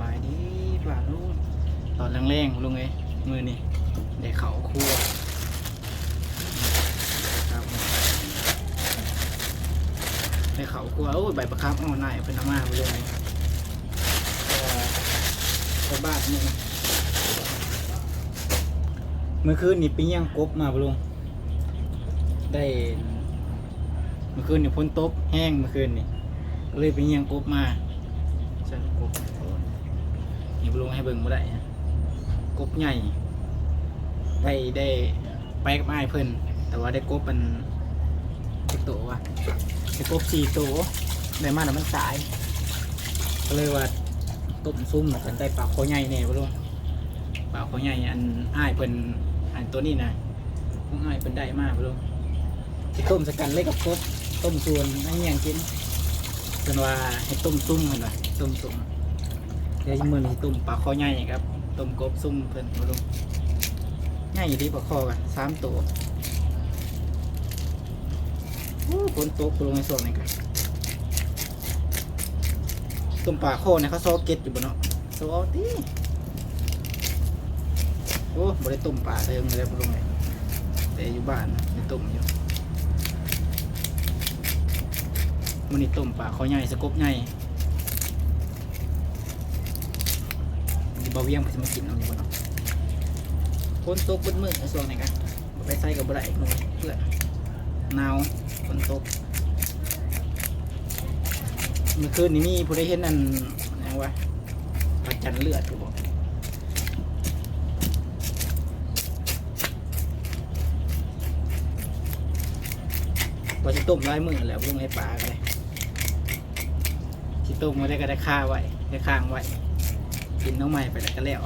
บายดีป่าลุงตอนแรงๆลุงเอ้ยมือนี่ได้เขาครัวครับได้เขาครัวโอ้ยใบประคับอ่อนหน่ายเป็นน้ำมาไปเลยไปบ้านนี่เมื่อคืนนี่ไปเยี่ยงกบมาปลุงได้เมื่อคืนนี่พ้นตกแห้งเมื่อคืนนี่เลยไปเยี่ยงกบมาใช่กบ นี่ปะลุงให้เบิ่งบ่ได้นะกบใหญ่ได้ได้ไปกับไอ้เพิ่นแต่ว่าได้กบเป็นสิบตัววะได้กบสี่ตัวได้มาแล้วมันสาย ก็เลยว่าต้มซุ่มกันได้ปลาคอใหญ่แน่ปะลุงปลาคอใหญ่อันอ้ายเพิ่นอันตัวนี้นะของอ้ายเพิ่นได้มากปะลุงที่ต้มสกันเล็กกับกบต้มส่วนให้เงี้ยงกินเพิ่นว่าให้ต้มซุ่มเพิ่นว่าต้มซุ่ม ดี๋ยวมือนี้ต้มปลาคอใหญ่ครับต้มกบซุ่มเพิ่นปะลุงง่ายอยู่ดีปลาคอกันสามตัวโอ้ฝนตกลงในส่วนนี้กันตุ่มปลาคอเนี่ยเขาซอเก็ตอยู่บนเนาะซอเอตีโอ้บริตุ่มปลาเติมเลยลงเลยแต่อยู่บ้านในตุ่มอยู่มันนี่ตุ่มปลาคอใหญ่สกบใหญ่มันสิ บาเวียงไปสมากินเอาอยู่บนเนาะฝนตกบนมือในส่วนไหนกันไปใส่กับบ่ได้หนูเพื่อนหนาวฝนตกเมื่อคืนนี้มีผู้ได้เห็นนั่นหยังวะพระจันทร์เลือดกูบอกว่าจะต้มร้ายมือแหล้วลงให้ปลาก็ได้ที่ต้มมาได้ก็ได้ค่าไว้ได้ค้างไว้ กินน้องใหม่ไปแล้วก็แล้ว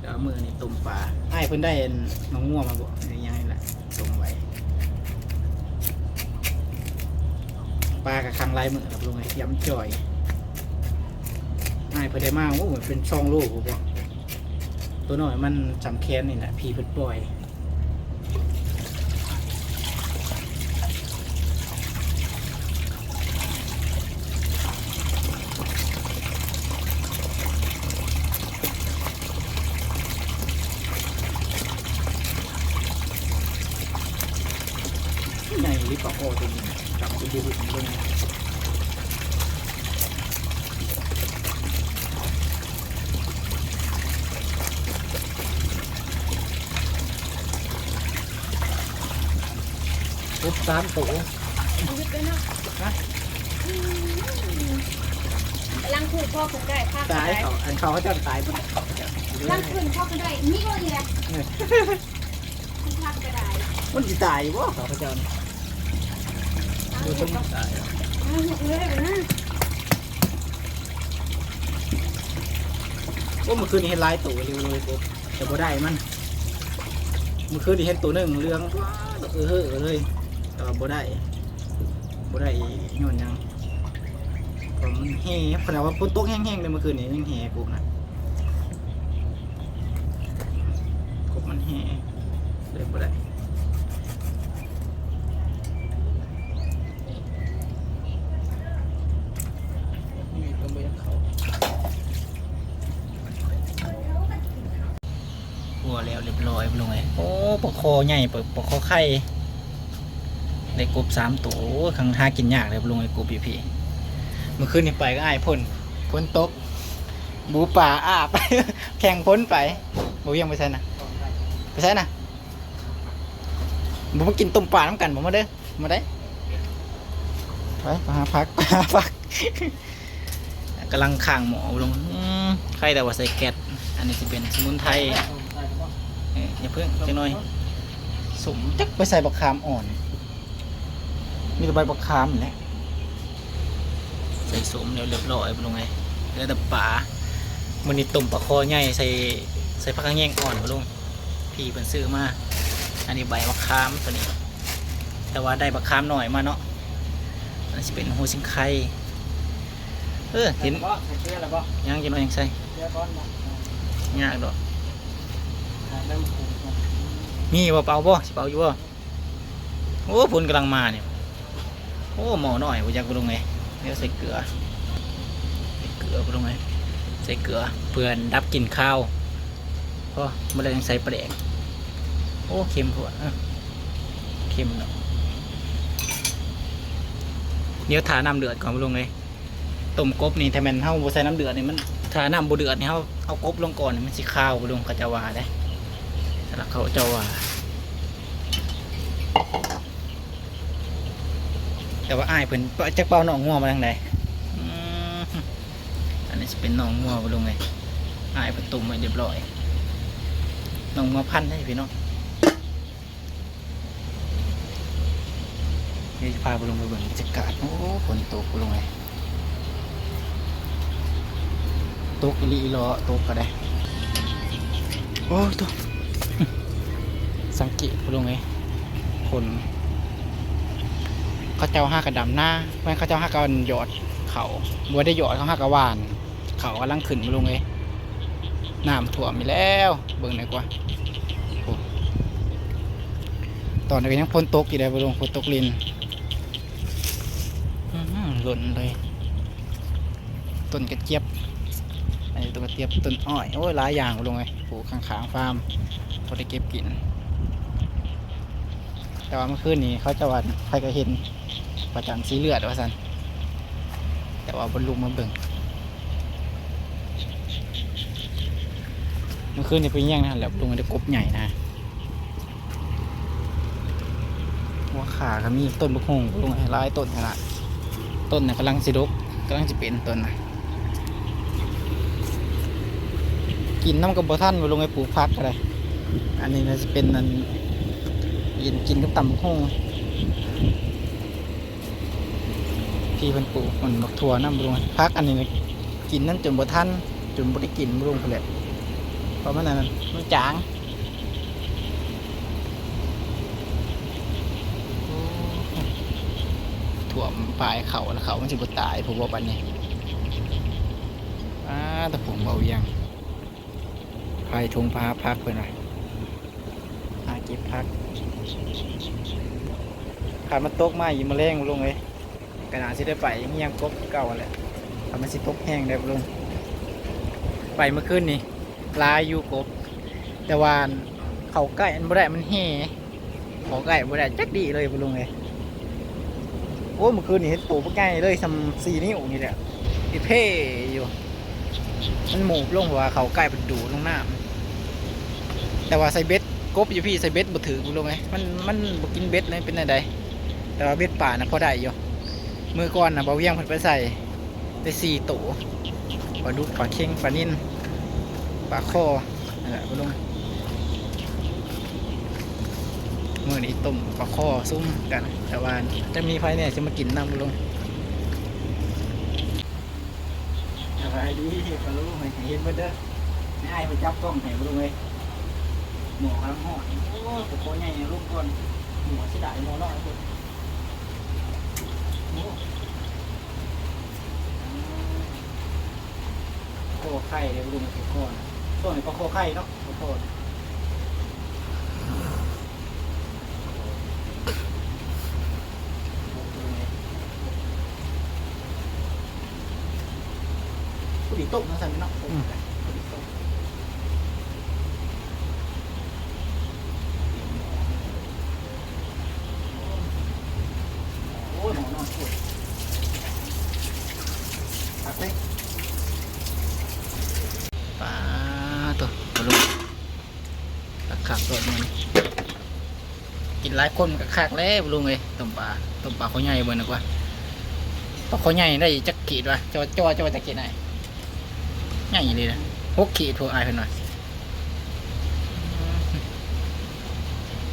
เดี๋ยวเอามือนี่ตุ่มปลาไอ้ายเพิ่นได้น้องง่วงมาบอกนี่ยังไงล่ะส่งไว้ปลากับคังลายมือครับลงไอ้ย้ำจ่อยไอ้ายเพิ่นได้มาโอ้เหมือนเป็นช่องลูกผมบอกตัวน้อยมันจำแค้นนี่แหละพีเพิ่นปล่อยในลิปปะโอตัวนี้กับอุดิบุตรลงปุ๊บ สามตัวยึดไว้เนาะนะลังคืนพ่อคุณได้ภาคตายได้เขาอันเขาเขาจะตายปุ๊บลังคืนพ่อคุณได้นี่ก็ดีแหละคุณภาคก็ได้มันจะตายอยู่บ่เขาเขาจะดูต้นตายเอาหัวเลยนะว่าเมื่อคืนนี้เห็นหลายตัวเร็วเลยปุ๊บแต่บ่ได้มันเมื่อคืนนี้เห็นตัวหนึ่งเรื่องว้าวเออเฮ้อเลย แต่ว่าบ่ได้บ่ได้ย้อนหยังผมมันแห่ขนาดว่าฝนตกแห้งๆเลยเมื่อคืนนี้ยังแห่ปุ๊บนะกบมันแห่เลยบ่ได้นี่ก็บ่อยากเข้าหัวแล้วเรียบร้อยไปลงเลยโอ้ปลาคอใหญ่ปลาปลาคอไข่ ได้กบสามตัวโอ้ขังหากินยากเลยลงไอ้กบพี่พี่เมื่อคืนนี่ไปก็อ้ายพ่นพ่นตกบูป่าอาบ แข่งพ้นไปบูยังไปใช่นะไปใช่นะบูมากินต้มปลาน้ำกันผมมาเด้อมาได้ไปมาหาพักหาพักกำลังข้างหมอลงไข่แต่ว่าใส่แก๊สอันนี้จะเป็นสมุนไพรเอ้ยอย่าเพิ่งจังหน่อยสมจักไปใส่บักขามอ่อน มีแต่ใบบักขามนี่แหละใส่สมเดี๋ยวเรียบร้อยไปลงไงเหลือแต่ป่ามันนี่ต้มปลาคอใหญ่ใส่ใส่ผักกระแยงอ่อนไปลงพี่เป็นซื้อมาอันนี้ใบบักขามตัวนี้ แต่ว่าได้บักขามหน่อยมาเนาะอันนี้เป็นหัวสิงไข่เออเห็นเชื่อแล้ยังจะน้อยยังใส่เชื่อก้อนบ่ยากดอกเริ่มผูกมีบ่เป่าบ่สิเป่าอยู่บ่โอ้ฝนกำลังมาเนี่ย โอ้หมอหน่อยบ่อยากไปลงไงเดี๋ยวใส่เกลือใส่เกลือลือปรุงไงใส่เกลือเพื่อนดับกลิ่นข้าวพอเมื่อไรยังใส่ปลาแดกโอ้เค็มพวดเค็มเนาะเดี๋ยวทาน้ำเดือดก่อนปรุงเลยต้มกบนี่ถ้าแมันเฮาบ่ใส่น้ำเดือดนี่มันทาน้ำบ่เดือดนี่เฮาเอากบลงก่อนมันสิข้าวปรุงเขาจะว่าได้สำหรับเขาเจะว่า แต่ว่าอ้ายเพิ่นจักเป้าหนองงัวมาทางใดอันนี้จะเป็นหนองงัวบ่ลงเลยอ้ายเพิ่นตุ่มไว้เรียบร้อยหนองงัวพันธุ์ได้พี่น้องเดี๋ยวจะพาไปลงไปเบิ่งบรรยากาศโอ้ฝนตกบ่ลงเลยตกอีลีอีหลอตกก็ได้ โอ้ตกสังเกตบ่ลงเลยฝน เขาเจ้าห้ากระดำหน้าไม่เขาเจ้าห้ากระหยอดเขาบัวได้หยอดเขาห้ากระวาน เขากำลังขึ้นมาลงเลยน้ำท่วมมีแล้ว เบิ่งหน่อยกว่าโอ้ตอนนี้ยังฝนตกอยู่เลยไปลงฝนตกลินหล่นเลยต้นกระเจี๊ยบอันนี้ต้นกระเจี๊ยบต้นอ้อยโอ้ยหลายอย่างไปลงเลยปลูกข้างๆฟาร์มพอได้เก็บกิน แต่ว่าเมื่อคืนนี้เขาจะวันใครก็เห็นประจันสีเลือดว่าสันแต่ว่าบนลุมมาเบิ่งเมื่อคืนนี่ไปแย่งนะแล้วลุงได้กบใหญ่นะหัวขาก็มีต้นบุกฮงลุงหลายต้นขนาดต้นน่ะกำลังสิดกกำลังจะเป็นต้นนะกินน้ำกับบท่านไปลงไปปลูกพักอะไรอันนี้น่าจะเป็นนัน ยินกินกับตำบักฮงพี่พิ่นปลูกมันบักถั่วน้ำรุงพักอันนี้กินนั่นจนบ่ทันจนบ่ได้กินรุงพุ่นแหละเพราะมันนั่นมันจางถั่วมปลายเขาแล้วเขามันสิบ่ตายผมว่าปันนี้อ้าแต่ผมเบาเอียังพายทงพาพักเพิ่นน่ะหาเก็บพัก ขาดมันตกมาอยู่มาแรงลงเลยกระดาษที่ได้ไปเงี้ยงกบเก่าแหละทำมันสิตกแห้งได้บ่ลุงไปเมื่อคืนนี่ลายอยู่กบ แต่ว่าเขาใกล้อันบ่ได้มันแห่เขาใกล้บ่ได้จักดีเลยบ่ลุงเลยโอ้เมื่อคืนนี่เห็นปูปลาไก่เลยซำสี่นิ้วนี่แหละอีเพ่อยู่ มันหมูลงเพราะว่าเขาใกล้เป็นดูลงน้ำแต่ว่าใส่เบ็ดกบอยู่พี่ใส่เบ็ดบ่ถือบ่ลุงเลยมันมันบ่กินเบ็ดเลยเป็นอะไร แต่ว่าเบ็ดป่านะพอได้อยู่มือก่อนนะเบาเวียงเพิ่นไปใส่ได้สี่ตัวปลาดุกปลาเค็งปลานิ่นปลาคอนั่นแหละบ่ลุงมือนี้ต้มปลาคอซุ้มกัน แต่ว่าจะมีไฟเนี่ยจะมากินน้ำบ่ลุงอะไรดีปลาลุงเห็นเบิ่เด้อไม่ให้ไปจับกล้องให้บ่ลุงเลยหมอกำลังหอดโอ้ตะโกนใหญ่ลูกก่อนหมอสิได้หมอน้อยพุ่น โอ้โคไข่เลยลุงเป็นโคนส่วนนี้ก็โคไข่เนาะโคตรผู้ดีต้มนะสันเนาะผู้ดีต้มโอ้ยหมอนอนปวดตักเลย ปลาตัวปลาลูกตะขักตัวมันกินหลายคนกับคักแล้วลุงเลยต้มปลาต้มปลาเขาใหญ่เบิ่นกว่าปลาเขาใหญ่ได้จักขีดวะจอจอจอจักขีดไหนใหญ่เลยนะหกขีดทั่วอเพิ่นหน่อย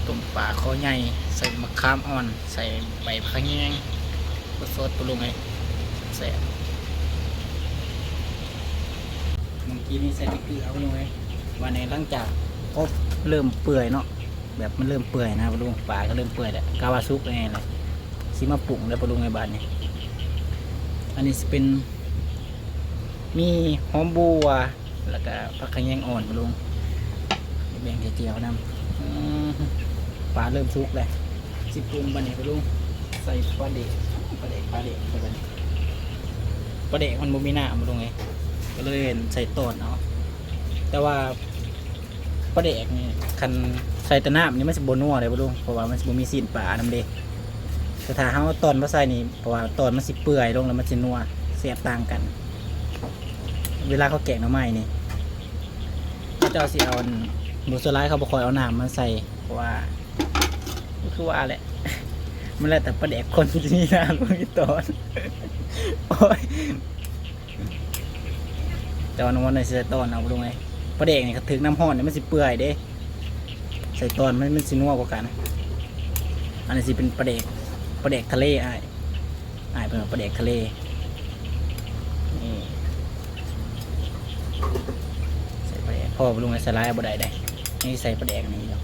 ต้มปลาเขาใหญ่ใส่มะขามอ่อน ใส่ใบพะแยงสดๆปลาลุงเลยแซ่บเมื่อกี้นี่ใส่เกลือไปเลยวันนี้หลังจากพบเริ่มเปื่อยเนาะ แบบมันเริ่มเปื่อยนะปลุงปลาก็เริ่มเปื่อยแล้วกาวาซุกไงเลยซิมาปรุงแล้วปลุงในบ้านนี้อันนี้จะเป็น มีหอมบัวแล้วก็ผักขะแยงอ่อนปลุงแบ่งเจียวๆนำอื้อหือปลาเริ่มซุกเลยสิปรุงบ้านนี้ปลุงใส่ปลาเด็กปลาเด็กปลาเด็กปบ้านนี้ปประเดกมันบ่มีหน้ามาลงไงก็เลยใส่ต้นเอาะแต่ว่าประเดกนี่คัน ใส่แตะน้ำนี่มันสิบ่นัวเลยบ่ลุงเพราะว่ามันสิบ่มีสีนปลานํเด้แต่ถ้าเฮาเอาตอนมาใส่นี่เพราะว่าตอนมันสิเปื่อยลงแล้วมันสินัวแซ่บต่างกัน เวลาเขาแกงหน่อไม้นี่เขาเจ้าสิเอาอันหมูสไลด์เขาบ่ค่อยเอาน้ำมาใส่เพราะว่าคือว่าแหละมันแล้วแต่ประเด็กคนที่นี่นะลุงอีตอนโอ้ยต่ว่าน้องวันในใส่ตอนเอาลงไงประเด็กนี่ก็ถึงน้ำห้อนเนี่ยมันสิเปื่อยเด้ ใส่ตอนมันมันสินัวกว่ากัน อันนี้สิเป็นประเด็กประเด็กทะเลอ้ายอ้ายเป็นว่าประเด็กทะเลนี่ใส่ประเด็กพ่อลุงไอ้สไลด์เอาบ่ได้ได้นี่ใส่ประเด็กนี่เนาะ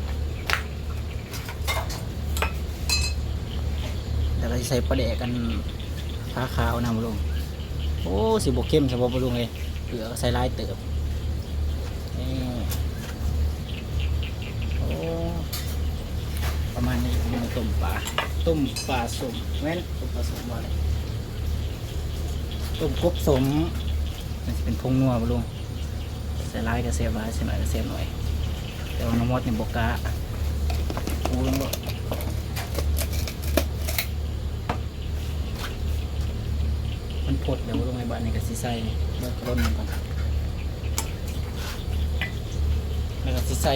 แต่เราใส่ประเด็กกันผ้าขาวนะบุลุงโอ้สิบกเข้มสำหรับบุลุงเลยเกลือใส่ลายเติบนี่โอ้ประมาณนี้มัน ต้มปลาต้มปลาสมแม่นต้มปลาสมว่าอะไรต้มกบสมมันจะเป็นพงนัวบุลุงใส่ลายก็เสียบลายใส่หน่อยก็เสียบหน่อย แต่ว่าน้ำมดเนี่ยบกล้าปูลงบ่มันพดเดี๋ยวลงในบ้านในกระสิใส่เบิกร่นมันก่อนแล้วก็สิใส่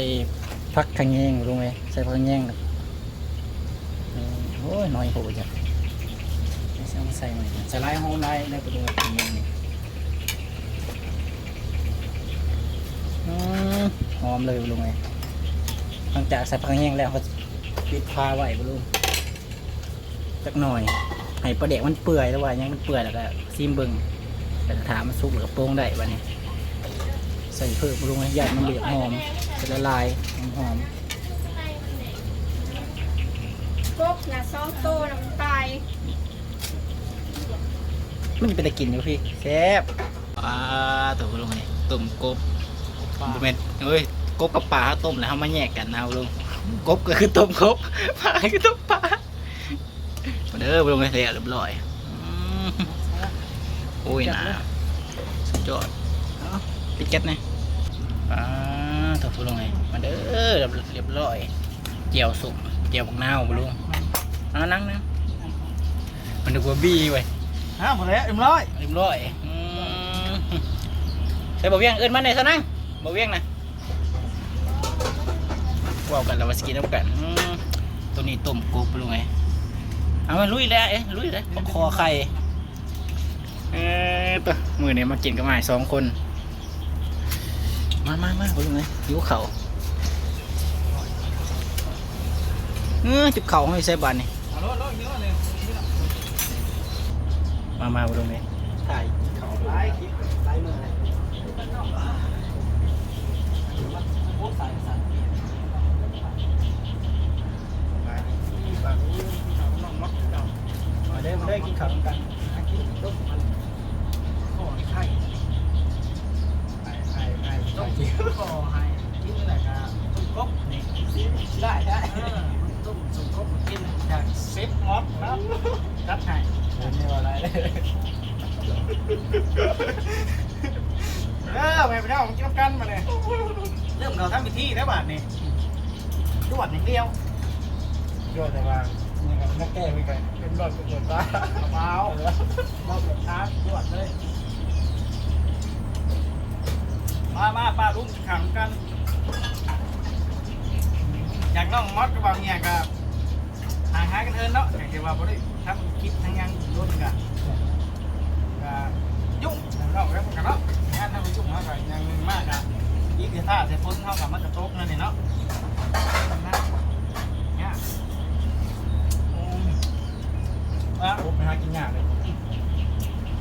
พักขะแยงลงไปใส่พักขะแยงน่ะนี่โอ้ ยน้อยโหจ้ะไม่ใช่เอามาใส่หม่ใส่ลายหอมลายแล้วก็ดูขะแยงนี่อืมหอมเลยลุงไปหลังจากใส่พักขะแยงแล้วเขาปิดพาไว้ลุงจักหน่อยให้ปลาเด็กมันเปื่อยแล้วว่ายังมันเปื่อยแล้วก็ซีมเบิงแต่ถามมันสุกหรือโปร่งได้วันนี้ใส่เพิ่มลุงให้ยาดมันเหลือหอมจะละลายหอม กบ นะสองโตน้ำตายๆมันเป็นตะกินอยู่พี่แซ่บอ่าตัวลงนี่ต้มกบบุเมนเอ้ยกบกับปลาเขาต้มแล้วเขามาแยกกันนะลุงกบก็คือต้มกบปลาคือต้มปลามาเด้อลงให้เสร็จเรียบร้อยอืมโอ้ยนะสุดยอดเอาปิดแก๊สนะอ่าถูกลงไงมาเด้อเรียบเรียบร้อยเจียวสุกเจียวบักนาวบ่ลุงเอานั่งนะมันนึกว่าบี้ไว้ยฮะหมดแล้วเรียบร้อยเรียบร้อยอืมใส่บ่เวียงเอิ้นมาไหนซะนั่งบ่เวียงนะเว้ากันแล้วว่าสกินน้ำกันอืมตัวนี้ต้มกบบ่ลุงไงเอามาลุยแล้วเอ๊ะลุยแล้วคอไข่เออตัวมือเนี่ยมากินกับหมายสองคน มามามาบ่ลุงไงหิวเข่าวเออจุบเข่าให้ใส่บานนี่ มามาบ่ลุงไงถ่ายเขาไล่คลิปไล่มือเลยโอ้ใส่ใส่น้องมักเก่ามาเด้อมาเด้กินข้าวกันกินต้มมันข้อไข่ไข่ไข่ไข่ต้มข้อไข่กินอะไรกันต้มกบนี่ได้ได้ ต้มต้มกบกินจากเซฟมอสครับรับให้เดินไม่ว่าอะไรเลยเออไปไปเด้ผมกินกันมาเลยเริ่มเขาทำพิธีแล้วบาทนี่จวดอย่างเดียวโยนแต่ว่านี่ก็นักแก้ไปกันเป็นรอดเป็นรอดบ้าเบาๆบอกแบบช้าจวดเลยมามาป้าลุงขังกัน อยากน้องมอสกับบางเนี่ยก็ห่างหายกันเอินเนาะอย่างที่ว่าบ่ได้ทำคลิปทั้งยังรวมกันก็ยุ่งเน้องแล้วกันเนาะงานทำยุ่งเนาะก็ยังมากอะอีกที่ท่าเสร็จพ้นเท่ากับมันกระทบนั่นนี่เนาะเนี่ยอะโอ้ไปหากินยากเลย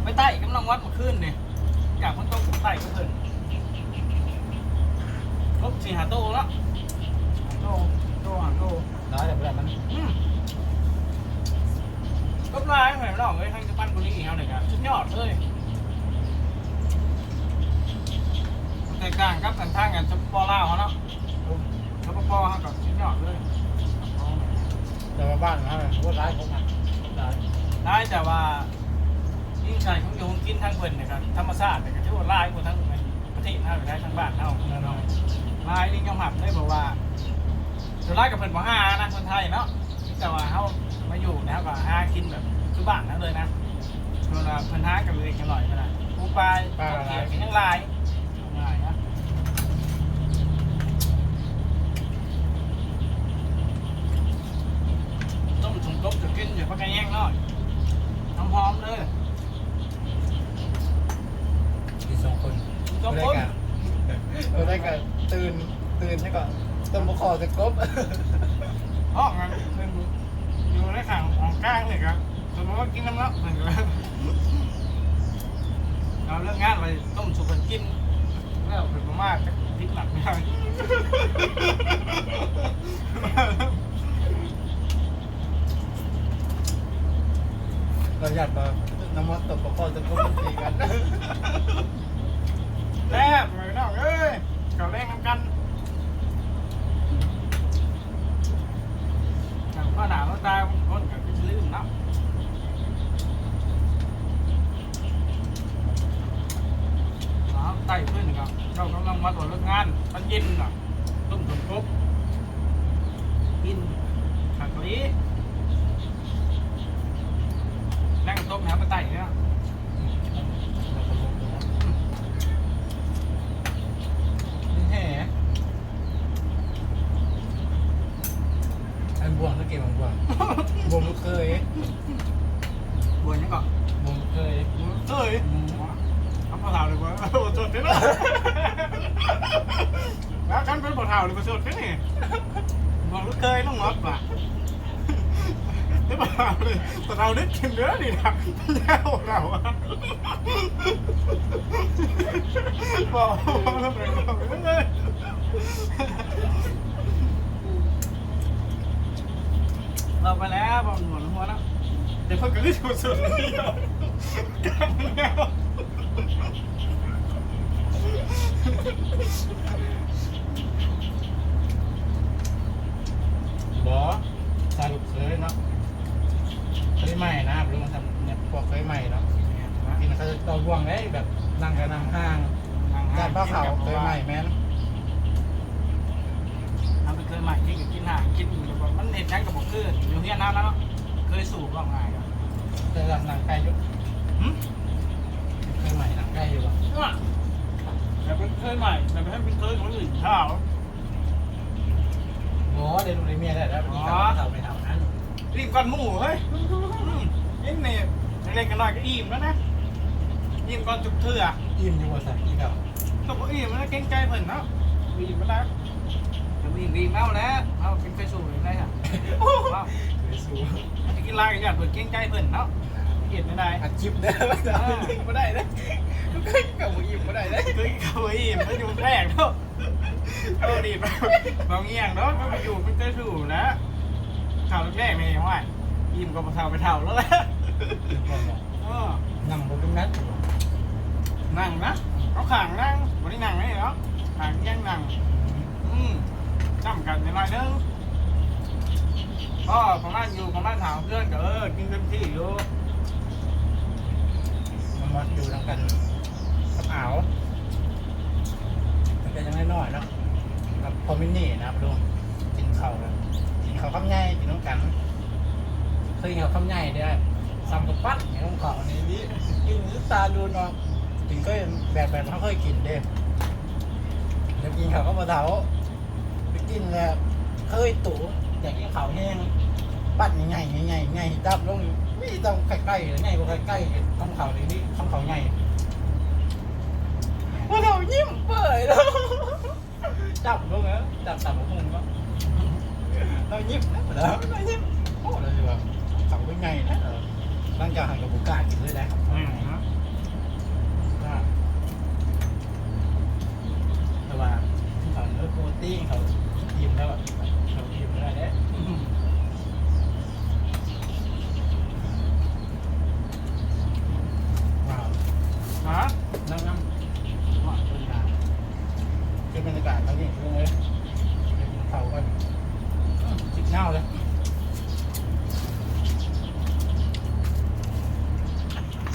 ไปใต้กำลังวัดมาขึ้นเนี่ยอยากมันโต้องใต้ก็เพิ่นลบสี่หาโต๊ะแล้ว โตโตหาโตน้อยแต่เพื่อนมันอืมลบลายเหมือนน้องเลยทางจะปั้นบุรีเขาเนี่ยครับสุดยอดเลยแต่กลางกับกันทางกันสปอร์ลาวเขาเนาะสปอร์เขาก็สุดยอดเลยแต่ว่าบ้านเขาว่าร้ายของมันร้ายได้แต่ว่ายิ่งใส่ของโยงกินทางเพิ่นเนี่ยครับธรรมชาติเนี่ยก็ถือว่าหลายกว่าทั้งในประเทศเฮาหรือได้ทั้งบ้านเฮาแน่นอนหลายนี่ยอมรับได้บอกว่า ส่วนหลายกับเพิ่นบ่หานะคนไทยเนาะแต่ว่าเฮามาอยู่นะครับก็หากินแบบคือบ้านนั้นเลยนะเวลาเพิ่นหากันเลยกันหน่อยก็ได้ปูปลาปลาเขียวกินยังหลายง่ายนะต้มถุงต้มจะกินอย่าพักกันแย่งหน่อยน้ำหอมเลยที่สองคนต้มได้ต้มกันเออได้กันตื่นตื่นใช่ก่อน ต้มบะคอจะกบห้องมันเป็นอยู่ในข่างของกลางเลยครับสมมติว่ากินน้ำแล้วเหมือนกันเราเลิกงานไปต้มสุกกันกินแล้วเป็นมาม่าจะพริกหนักไม่ได้เราอยากมาน้ำมันตบบะคอจะกบมันตีกันแซ่บเลยน้องเอ้ยเก่าแรงน้ำกันอย่างพ่อ หนาเขาตายคนกับพิชลืมเนาะครับไต่ขึ้นครับเรากำลังมาตรวจเรื่องงานตันเย็นน่ะต้มตุ๋นกบกินผักลีนั่งต้มแถวไปไต่เนี่ย นี่แห่อันบวงก็เก็บบวงบวงบวงลูกเคย บัวยังก่อน บวงลูกเคย เอ้ยทำปลาเทาเลยกว่าโอ้สดเลยนะแล้วกันเป็นปลาเทาเลยก็สดแค่นี้บอกลูกเคยต้องงดป่ะไม่ปลาเทาเลยปลา เด้กินเนื้อดีนะแย่เราอะบอกว่เราเป็นเลยเราไปแล้วบอลหมุนหัวแล้วเดี๋ยวเพิ่งกระดิ่งสุดเลยกลับมาแล้วบอสาลูกเคยเนะเคย ใหม่นะรู้มันทำเนี่ยพวกเคยใหม่เนาะกินเขาจะตัวบวงได้แบบนั่งกันนั่งห้างการผ้าขาวเคยใหม่แม่นทำเป็นเคยใหม่ที่กินห่างกินอยู่แบบมันเห็นชั้นกับผมคืออยู่เฮียน้ำแล้วเนาะเคยสูบบ้างไงครับแต่หลังนั่งใกล้อยู่หืมเคยใหม่นั่งใกล้อยู่บ่แต่เป็นเคยใหม่แต่เป็นเป็นเคยของอื่นข้าวบอเดี๋ยวดูในเมียได้แล้วมีเขาเท่าไปเท่านั้น รีบก่อนหมู่เฮ้ยเอ็นเนี่ยเล่นกันหน่อยก็อิ่มแล้วนะอิ่มก่อนจุกเถื่ออิ่มอยู่บนสัตว์ที่เขาก็บอกอิ่มแล้วเก่งใจเพิ่นเนาะอิ่มมาแล้วจะอิ่มอิ่มแล้วแล้วเอาเป็นเคยสูบได้ค่ะว้าวเคยสู้จะกินลายกันอย่างเพิ่นเก่งใจเพิ่นเนาะเห็นไม่ได้อัดจิบได้ไม่ได้ไม่ได้เลยก็กับหมูอิ่มไม่ได้เลยคือเขาอิ่มมันอยู่แรกเนาะเอาดีบเราเงี้ยงเนาะมันไปอยู่มันจะสูบแล้วข่าวแรกไม่ไหวอิ่มก็มาเท่าไปเท่าแล้วแหละเออนั่งบนตรงนั้นนั่งนะเขาขังนั่งวันนี้นั่งไงเนาะขังแย่งนั่งอืมจำกันในหน่อยนึงก็ประมาณอยู่ประมาณถามเพื่อนก็เออกินเต็มที่อยู่มันมาอยู่ทางกันกับอ่าวมันก็ยังน้อยๆเนาะกับคอมมินี่นะครับลุงกินข้าวกัน กินข้าวข้าใหญ่กินน้ำกันเคยกินข้าวข้าใหญ่ได้ซ้ำกับปั้นอย่างน้องข้าวนี่นี่กินน้ำตาดูเนาะกินก็แบบแบบเขาเคยกินเด้เดี๋ยวกินข้าวก็มาเถาไปกินแล้วเคยตู่อยากกินข้าวแห้งปั้นใหญ่ๆใหญ่ใหญ่จับลงไม่ต้องใกล้ๆหรือไงก็ใกล้ๆต้องข้าวนี่นี่ต้องข้าใหญ่ว่าเรายิ้มเปิดแล้วจับลงแล้วจับจับมุมก็เรายิ้มนะเราเรายิ้มโอ้เราจะแบบขับไปไงนะเออหลังจากหันกับบุกล้ากินเลยนะ อืม แต่ว่าเขาเนื้อโปรตีนเขายิ้มแล้วแบบเขายิ้มได้เด้ว้าว ฮะ นั่งนั่งว้าวต้นนาคือบรรยากาศเขาเนี่ยลงเลยไปกินข้าวกันจิบเน่าเลย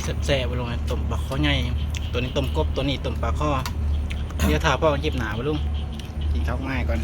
แแซ่บๆไปลงไงต้มปลาข้อใหญ่ ตัวนี้ต้มกบตัวนี้ต้มปลาข้อเดี๋ยวถาพ่อคลิบหนาไปลุงกินข้าวง่ายก่อน